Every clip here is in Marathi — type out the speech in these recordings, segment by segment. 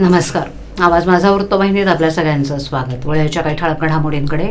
नमस्कार. आवाज माझा वृत्तवाहिनीत आपल्या सगळ्यांचं स्वागत. वळ्याच्या काही ठळक घडामोडींकडे.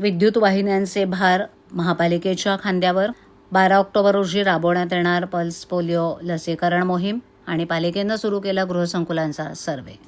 विद्युत वाहिन्यांचे भार महापालिकेच्या खांद्यावर. बारा ऑक्टोबर रोजी राबवण्यात येणार पल्स पोलिओ लसीकरण मोहीम आणि पालिकेनं सुरू केला गृहसंकुलांचा सर्वे.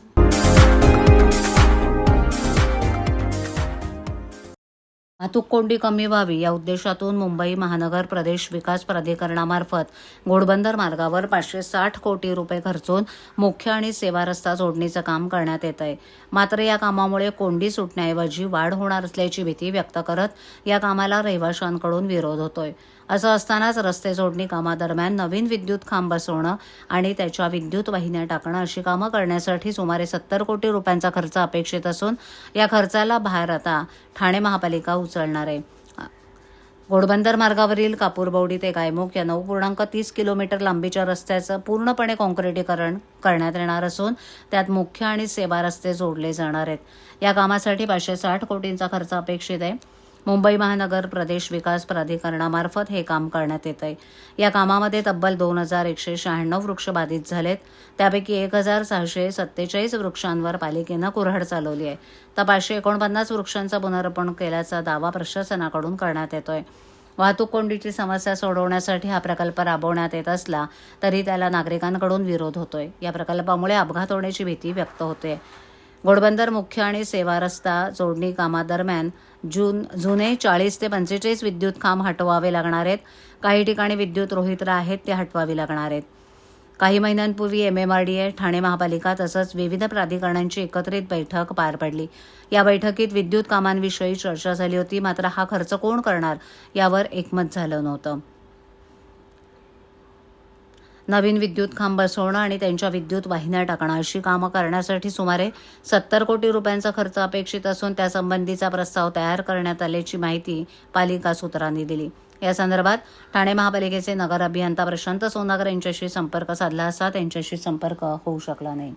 वाहतूक कोंडी कमी व्हावी या उद्देशातून मुंबई महानगर प्रदेश विकास प्राधिकरणामार्फत घोडबंदर मार्गावर पाचशे साठ कोटी रुपये खर्चून मुख्य आणि सेवा रस्ता जोडणीचं काम करण्यात येत आहे. मात्र या कामामुळे कोंडी सुटण्याऐवजी वाढ होणार असल्याची भीती व्यक्त करत या कामाला रहिवाशांकडून विरोध होतोय. असं असतानाच रस्ते जोडणी कामादरम्यान नवीन विद्युत खांब बसवणं आणि त्याच्या विद्युत वाहिन्या टाकणं अशी कामं करण्यासाठी सुमारे सत्तर कोटी रुपयांचा खर्च अपेक्षित असून या खर्चाला भार आता ठाणे महापालिका उचलणार आहे. घोडबंदर मार्गावरील कापूरबौडी ते गायमुख या नऊ पूर्णांक तीस किलोमीटर लांबीच्या रस्त्याचं पूर्णपणे काँक्रिटीकरण करण्यात येणार असून त्यात मुख्य आणि सेवा रस्ते जोडले जाणार आहेत. या कामासाठी पाचशे साठ कोटींचा खर्च अपेक्षित आहे. मुंबई महानगर प्रदेश विकास प्राधिकरणामार्फत हे काम करण्यात येत आहे या कामामध्ये तब्बल दोन हजार एकशे शहाण्णव वृक्ष बाधित झालेत. त्यापैकी एक हजार सहाशे सत्तेचाळीस वृक्षांवर पालिकेनं कुऱ्हाड चालवली आहे. तर पाचशे एकोणपन्नास वृक्षांचं पुनर्पण केल्याचा दावा प्रशासनाकडून करण्यात येतोय. वाहतूक कोंडीची समस्या सोडवण्यासाठी हा प्रकल्प राबवण्यात येत असला तरी त्याला नागरिकांकडून विरोध होतोय. या प्रकल्पामुळे अपघात होण्याची भीती व्यक्त होते घोडबंदर मुख्य आणि सेवा रस्ता जोडणी कामादरम्यान जून जुने चाळीस ते पंचेचाळीस विद्युत खांब हटवावे लागणार आहेत. काही ठिकाणी विद्युत रोहित्र आहेत ते हटवावी लागणार आहेत. काही महिन्यांपूर्वी M M R D A Thane महापालिका तसंच विविध प्राधिकरणांची एकत्रित बैठक पार पडली. या बैठकीत विद्युत कामांविषयी चर्चा झाली होती मात्र हा खर्च कोण करणार यावर एकमत झालं नव्हतं. नवीन विद्युत खांब बसवणं आणि त्यांच्या विद्युत वाहिन्या टाकणं. अशी कामं करण्यासाठी सुमारे सत्तर कोटी रुपयांचा खर्च अपेक्षित असून त्यासंबंधीचा प्रस्ताव तयार करण्यात आल्याची माहिती पालिका सूत्रांनी दिली. या संदर्भात ठाणे महापालिकेचे नगर अभियंता प्रशांत सोनागर यांच्याशी संपर्क साधला असता त्यांच्याशी संपर्क होऊ शकला नाही.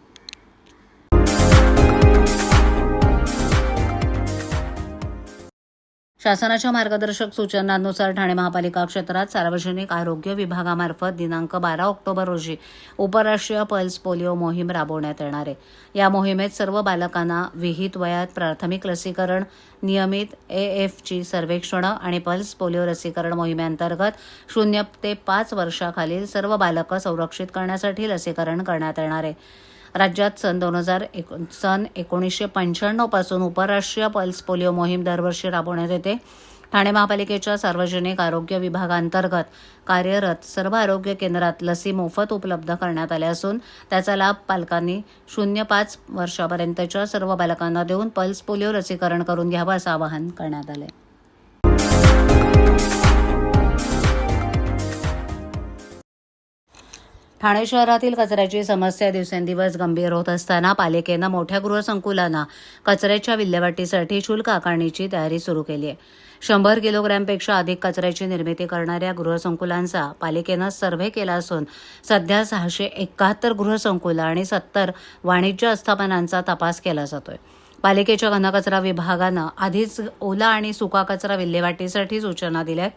शासनाच्या मार्गदर्शक सूचनांनुसार ठाणे महापालिका क्षेत्रात सार्वजनिक आरोग्य विभागामार्फत दिनांक बारा ऑक्टोबर रोजी उपराष्ट्रीय पल्स पोलिओ मोहीम राबवण्यात येणार आहे. या मोहिमेत सर्व बालकांना विहित वयात प्राथमिक लसीकरण नियमित ए एफची सर्वेक्षणं आणि पल्स पोलिओ लसीकरण मोहिमेअंतर्गत शून्य ते पाच वर्षाखालील सर्व बालकं संरक्षित करण्यासाठी लसीकरण करण्यात येणार आहे. राज्यात सन दोन हजार एक सन एकोणीसशे पंच्याण्णवपासून उपराष्ट्रीय पल्स पोलिओ मोहीम दरवर्षी राबवण्यात येते. ठाणे महापालिकेच्या सार्वजनिक आरोग्य विभागांतर्गत कार्यरत सर्व आरोग्य केंद्रात लसी मोफत उपलब्ध करण्यात आल्या असून त्याचा लाभ पालकांनी शून्य पाच वर्षापर्यंतच्या सर्व बालकांना देऊन पल्स पोलिओ लसीकरण करून घ्यावं असं आवाहन करण्यात आलं ठाणे शहरातील कचऱ्याची समस्या दिवसेंदिवस गंभीर होत असताना पालिकेनं मोठ्या गृहसंकुलांना कचऱ्याच्या विल्हेवाटीसाठी शुल्क आकारणीची तयारी सुरू केली आहे. शंभर किलोग्रॅमपेक्षा अधिक कचऱ्याची निर्मिती करणाऱ्या गृहसंकुलांचा पालिकेनं सर्व्हे केला असून सध्या सहाशे एकाहत्तर गृहसंकुलं आणि सत्तर वाणिज्य आस्थापनांचा तपास केला जातोय. पालिकेच्या घनकचरा विभागानं आधीच ओला आणि सुका कचरा विल्हेवाटीसाठी सूचना दिल्यात.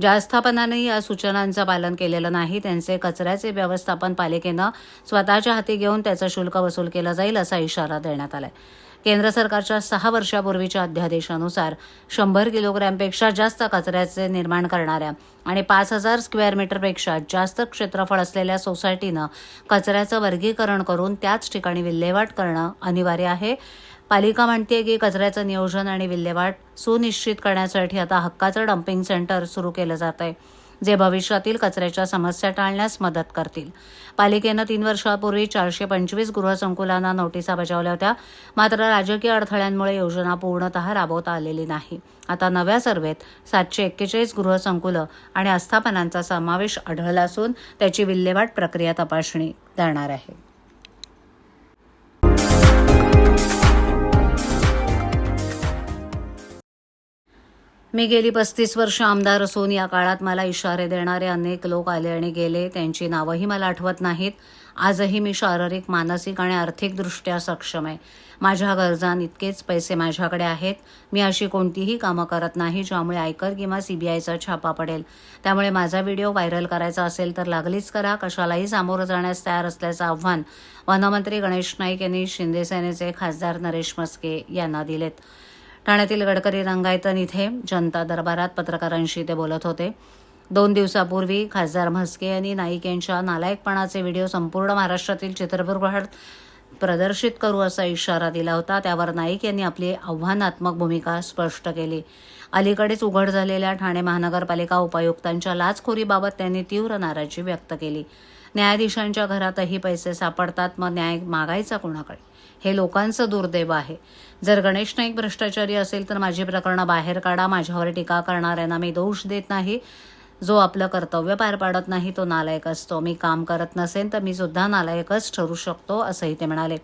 ज्या आस्थापनांनी या सूचनांचं पालन केलेलं नाही त्यांचे कचऱ्याचे व्यवस्थापन पालिकेनं स्वतःच्या हाती घेऊन त्याचं शुल्क वसूल केलं जाईल असा इशारा देण्यात आलाय. केंद्र सरकारच्या सहा वर्षापूर्वीच्या अध्यादेशानुसार शंभर किलोग्रॅमपेक्षा जास्त कचऱ्याचे निर्माण करणाऱ्या आणि पाच हजार स्क्वेअर मीटरपेक्षा जास्त क्षेत्रफळ असलेल्या सोसायटीनं कचऱ्याचं वर्गीकरण करून त्याच ठिकाणी विल्हेवाट करणं अनिवार्य आहे. पालिका म्हणते की कचऱ्याचं नियोजन आणि विल्हेवाट सुनिश्चित करण्यासाठी आता हक्काचं डम्पिंग सेंटर सुरू केलं जात आहे जे भविष्यातील कचऱ्याच्या समस्या टाळण्यास मदत करतील. पालिकेनं तीन वर्षापूर्वी चारशे पंचवीस गृहसंकुलांना नोटिसा बजावल्या होत्या. मात्र राजकीय अडथळ्यांमुळे योजना पूर्णतः राबवता आलेली नाही. आता नव्या सर्वेत सातशे एक्केचाळीस गृहसंकुलं आणि आस्थापनांचा समावेश आढळला असून त्याची विल्हेवाट प्रक्रिया तपासणी करणार आहे. मी गेली पस्तीस वर्ष आमदार असून या काळात मला इशारे देणारे अनेक लोक आले आणि गेले. त्यांची नावंही मला आठवत नाहीत. आजही मी शारीरिक मानसिक आणि आर्थिकदृष्ट्या सक्षम आहे. माझ्या गरजा इतकेच पैसे माझ्याकडे आहेत. मी अशी कोणतीही कामं करत नाही ज्यामुळे आयकर किंवा सीबीआयचा छापा पडेल. त्यामुळे माझा व्हिडिओ व्हायरल करायचा असेल तर लागलीच करा. कशालाही सामोरं जाण्यास तयार असल्याचं आव्हान वनमंत्री गणेश नाईक यांनी शिंदेसेनेचे खासदार नरेश मस्के यांना दिलेत. ठाण्यातील गडकरी रंगायतन इथे जनता दरबारात पत्रकारांशी ते बोलत होते. दोन दिवसापूर्वी खासदार म्हस्के यांनी नाईक यांच्या नालायकपणाचे व्हिडिओ संपूर्ण महाराष्ट्रातील चित्रपटगृहात प्रदर्शित करू असा इशारा दिला होता. त्यावर नाईक यांनी आपली आव्हानात्मक भूमिका स्पष्ट केली. अलीकडेच उघड झालेल्या ठाणे महानगरपालिका उपायुक्तांच्या लाचखोरीबाबत त्यांनी तीव्र नाराजी व्यक्त केली. न्यायाधीशांच्या घरातही पैसे सापडतात मग न्याय मागायचा कोणाकडे? हे लोकांचं दुर्दैव आहे. जर गणेश नाईक भ्रष्टाचारी असेल तर माझी प्रकरणं बाहेर काढा माझ्यावर टीका करणाऱ्यांना मी दोष देत नाही. जो आपलं कर्तव्य पार पाडत नाही तो नालायक असतो मी काम करत नसेन तर मी सुद्धा नालायकच ठरू शकतो असंही ते म्हणाले.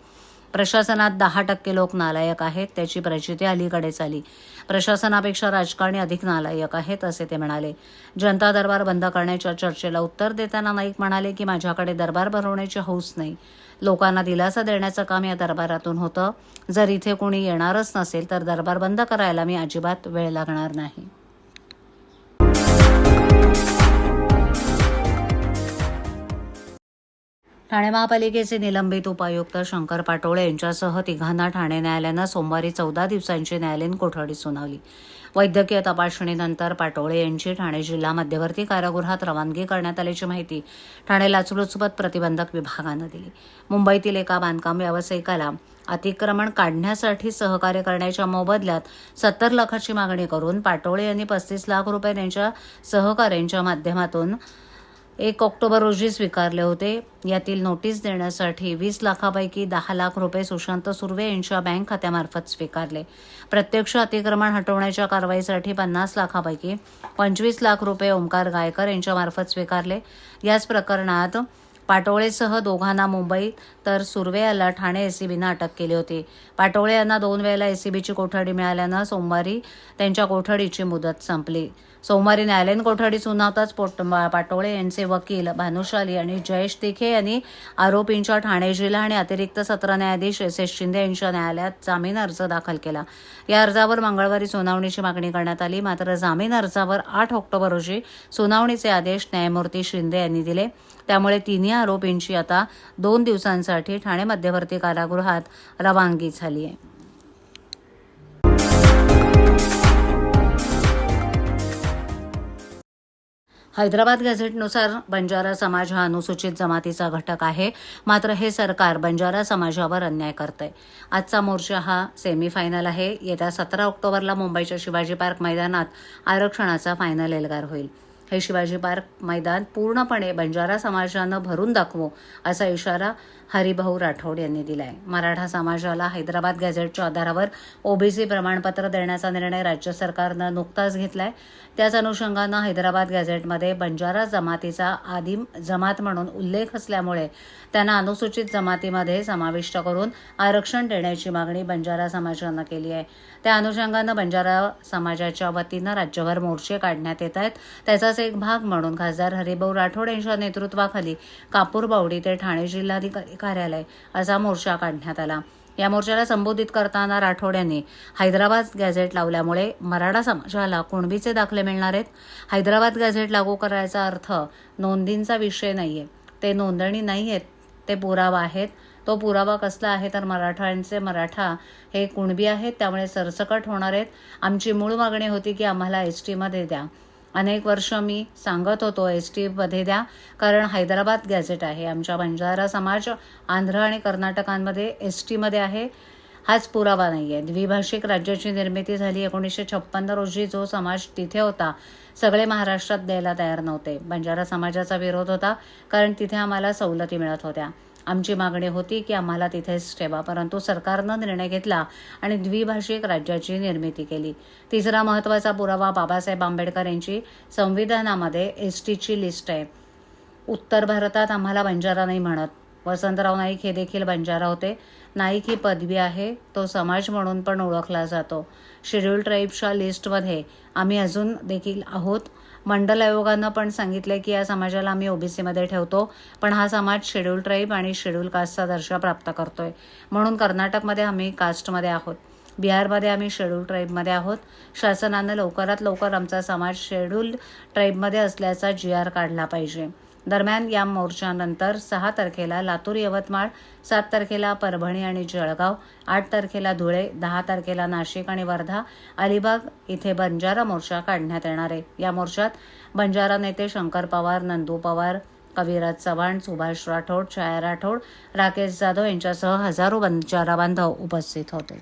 प्रशासनात दहा टक्के लोक नालायक आहेत त्याची प्रचिती अलीकडेच आली. प्रशासनापेक्षा राजकारणी अधिक नालायक आहेत असे ते म्हणाले. जनता दरबार बंद करण्याच्या चर्चेला उत्तर देताना नाईक म्हणाले की माझ्याकडे दरबार भरवण्याची हौस नाही. लोकांना दिलासा देण्याचं काम या दरबारातून होतं. जर इथे कोणी येणारच नसेल तर दरबार बंद करायला मी अजिबात वेळ लागणार नाही. ठाणे महापालिकेचे निलंबित उपायुक्त शंकर पाटोळे यांच्यासह तिघांना ठाणे न्यायालयानं सोमवारी चौदा दिवसांची न्यायालयीन कोठडी सुनावली. वैद्यकीय तपासणीनंतर पाटोळे यांची ठाणे जिल्हा मध्यवर्ती कारागृहात रवानगी करण्यात आल्याची माहिती ठाणे लाचलुचपत प्रतिबंधक विभागानं दिली. मुंबईतील एका बांधकाम व्यावसायिकाला अतिक्रमण काढण्यासाठी सहकार्य करण्याच्या मोबदल्यात सत्तर लाखाची मागणी करून पाटोळे यांनी पस्तीस लाख रुपये त्यांच्या सहकाऱ्यांच्या माध्यमातून एक ऑक्टोबर रोजी स्वीकारले होते. यातील नोटीस देण्यासाठी वीस लाखापैकी दहा लाख रुपये सुशांत सुर्वे यांच्या बँक खात्यामार्फत स्वीकारले. प्रत्यक्ष अतिक्रमण हटवण्याच्या कारवाईसाठी पन्नास लाखापैकी पंचवीस लाख रुपये ओंकार गायकर यांच्यामार्फत स्वीकारले. याच प्रकरणात पाटोळेसह दोघांना मुंबईत तर सुर्वे याला ठाणे एसीबीनं अटक केली होती. पाटोळे यांना दोन वेळेला एसीबीची कोठडी मिळाल्यानं सोमवारी त्यांच्या कोठडीची मुदत संपली. सोमवारी न्यायालयीन कोठडी सुनावताच पोट पाटोळे यांचे वकील भानुशाली आणि जयेश तिखे यांनी आरोपींच्या ठाणे जिल्हा आणि अतिरिक्त सत्र न्यायाधीश एस एस शिंदे यांच्या न्यायालयात जामीन अर्ज दाखल केला. या अर्जावर मंगळवारी सुनावणीची मागणी करण्यात आली. मात्र जामीन अर्जावर आठ ऑक्टोबर रोजी सुनावणीचे आदेश न्यायमूर्ती शिंदे यांनी दिले. त्यामुळे तिन्ही आरोपींची आता दोन दिवसांसाठी ठाणे मध्यवर्ती कारागृहात रवानगी झाली आहे. हैदराबाद गॅझेटनुसार बंजारा समाज हा अनुसूचित जमातीचा घटक आहे. मात्र हे सरकार बंजारा समाजावर अन्याय करतंय. आजचा मोर्चा हा सेमीफायनल आहे. येत्या सतरा ऑक्टोबरला मुंबईच्या शिवाजी पार्क मैदानात आरक्षणाचा फायनल एल्गार होईल. हे शिवाजी पार्क मैदान पूर्णपणे बंजारा समाजानं भरून दाखवू असा इशारा हरिभाऊ राठोड यांनी दिलाय. मराठा समाजाला हैदराबाद गॅझेटच्या आधारावर ओबीसी प्रमाणपत्र देण्याचा निर्णय राज्य सरकारनं नुकताच घेतलाय. त्याच अनुषंगानं हैदराबाद गॅझेटमध्ये बंजारा जमातीचा आदिम जमात म्हणून उल्लेख असल्यामुळे त्यांना अनुसूचित जमातीमध्ये समाविष्ट करून आरक्षण देण्याची मागणी बंजारा समाजानं केली आहे. त्या अनुषंगानं बंजारा समाजाच्या वतीनं राज्यभर मोर्चे काढण्यात येत आहेत. त्याचाच एक भाग म्हणून खासदार हरिभाऊ राठोड यांच्या नेतृत्वाखाली कापूरबावडी ते ठाणे जिल्हाधिकारी कार्यालय असा मोर्चा काढण्यात आला. या मोर्चाला संबोधित करताना राठोड यांनी हैदराबाद गॅझेट लावल्यामुळे मराठा समाजाला कुणबीचे दाखले मिळणार आहेत? हैदराबाद गॅझेट लागू करायचा अर्थ नोंदींचा विषय नाहीये. ते नोंदणी नाही आहेत ते पुरावा आहेत. तो पुरावा कसला आहे तर मराठ्यांचे मराठा हे कुणबी आहेत त्यामुळे सरसकट होणार आहेत. आमची मूळ मागणी होती की आम्हाला एस टीमध्ये द्या. अनेक वर्ष मी सांगत होतो एस टीमध्ये द्या कारण हैदराबाद गॅझेट आहे. आमच्या बंजारा समाज आंध्र आणि कर्नाटकांमध्ये एस टीमध्ये आहे. हाच पुरावा नाही आहे द्विभाषिक राज्याची निर्मिती झाली एकोणीसशे छप्पन्न रोजी. जो समाज तिथे होता सगळे महाराष्ट्रात द्यायला तयार नव्हते. बंजारा समाजाचा विरोध होता कारण तिथे आम्हाला सवलती मिळत होत्या. आमची मागणी होती की आम्हाला तिथेच ठेवा परंतु सरकारनं निर्णय घेतला आणि द्विभाषिक राज्याची निर्मिती केली. तिसरा महत्त्वाचा पुरावा बाबासाहेब आंबेडकर यांची संविधानामध्ये एस टीची लिस्ट आहे. उत्तर भारतात आम्हाला बंजारा नाही म्हणत. वसंतराव नाईक हे देखील बंजारा होते. नाईक ही पदवी आहे तो समाज म्हणून पण ओळखला जातो. शेड्यूल ट्राईबच्या लिस्टमध्ये आम्ही अजून देखील आहोत. मंडल आयोगानं पण सांगितलंय की या समाजाला आम्ही ओबीसीमध्ये ठेवतो पण हा समाज शेड्यूल ट्राईब आणि शेड्यूल कास्टचा दर्जा प्राप्त करतोय. म्हणून कर्नाटकमध्ये आम्ही कास्टमध्ये आहोत. बिहारमध्ये आम्ही शेड्यूल ट्राईबमध्ये आहोत. शासनानं लवकरात लवकर आमचा समाज शेड्यूल ट्राईबमध्ये असल्याचा जी आर काढला पाहिजे. दरम्यान या मोर्चानंतर सहा तारखेला लातूर यवतमाळ सात तारखेला परभणी आणि जळगाव आठ तारखेला धुळे दहा तारखेला नाशिक आणि वर्धा अलिबाग इथे बंजारा मोर्चा काढण्यात येणार आहे. या मोर्चात बंजारा नेते शंकर पवार नंदू पवार कविराज चव्हाण सुभाष राठोड छाया राठोड राकेश जाधव यांच्यासह हजारो बंजारा बांधव उपस्थित होते.